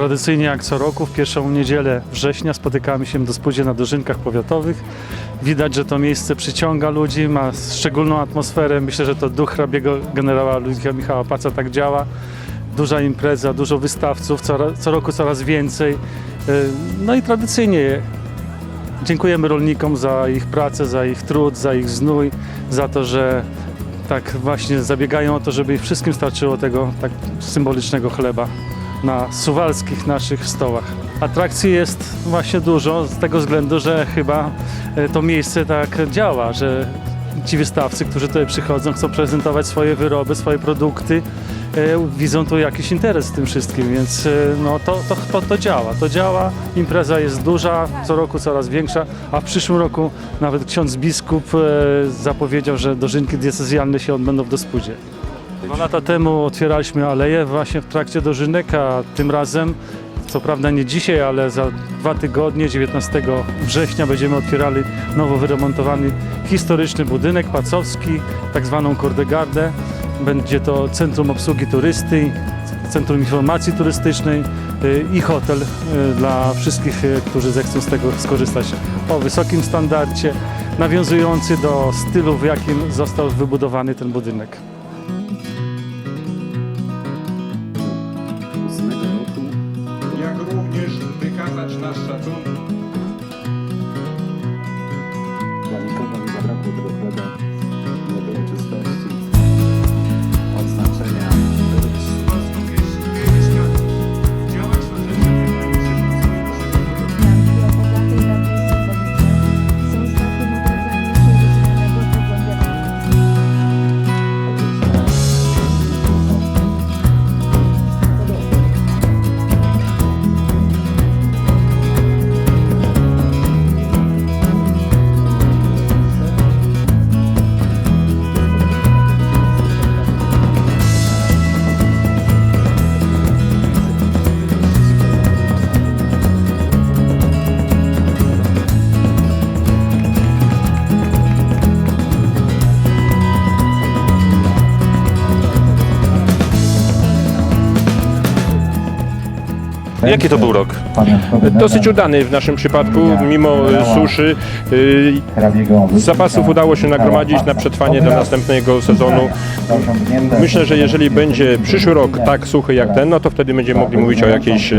Tradycyjnie jak co roku w pierwszą niedzielę września spotykamy się do spółdzielni na dożynkach powiatowych. Widać, że to miejsce przyciąga ludzi, ma szczególną atmosferę. Myślę, że to duch hrabiego generała Ludwika Michała Paca tak działa. Duża impreza, dużo wystawców, co, co roku coraz więcej. Yy, No i tradycyjnie dziękujemy rolnikom za ich pracę, za ich trud, za ich znój, za to, że tak właśnie zabiegają o to, żeby ich wszystkim starczyło tego tak symbolicznego chleba na suwalskich naszych stołach. Atrakcji jest właśnie dużo z tego względu, że chyba e, to miejsce tak działa, że ci wystawcy, którzy tutaj przychodzą, chcą prezentować swoje wyroby, swoje produkty, e, widzą tu jakiś interes w tym wszystkim, więc e, no, to, to, to, to działa, to działa, impreza jest duża, co roku coraz większa, a w przyszłym roku nawet ksiądz biskup zapowiedział, że dożynki diecezjalne się odbędą w Dospudzie. Dwa lata temu otwieraliśmy aleję właśnie w trakcie dożynek, a tym razem, co prawda nie dzisiaj, ale za dwa tygodnie, 19 września będziemy otwierali nowo wyremontowany historyczny budynek pacowski, tak zwaną Kordegardę. Będzie to Centrum Obsługi Turysty, Centrum Informacji Turystycznej y, i hotel y, dla wszystkich, y, którzy zechcą z tego skorzystać o wysokim standardzie, nawiązujący do stylu, w jakim został wybudowany ten budynek. Jak również wykazać nasz szacunek Jaki to był rok? Dosyć udany w naszym przypadku, mimo e, suszy. e, Zapasów udało się nagromadzić na przetrwanie do następnego sezonu. Myślę, że jeżeli będzie przyszły rok tak suchy jak ten, no to wtedy będziemy mogli mówić o jakiejś e,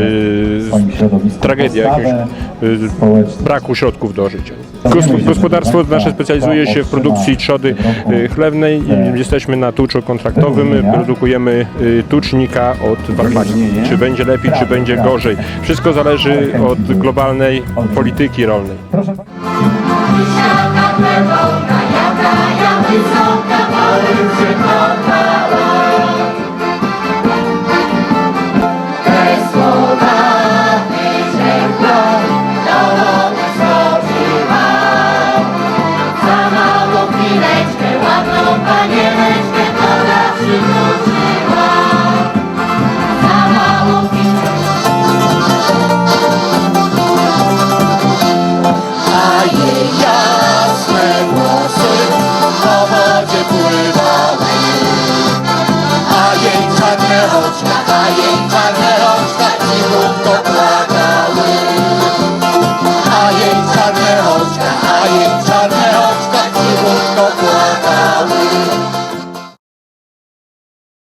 tragedii, społeczną. braku środków do życia. Gos- Gospodarstwo nasze specjalizuje się w produkcji trzody e, chlewnej. i Jesteśmy na tuczu kontraktowym, produkujemy e, tucznika od warchlaku. Czy będzie lepiej, czy będzie gorzej. Wszystko zależy od globalnej polityki rolnej. Panie weźmie to na przytłoczyła A jej jasne włosy po pływały. A jej czarne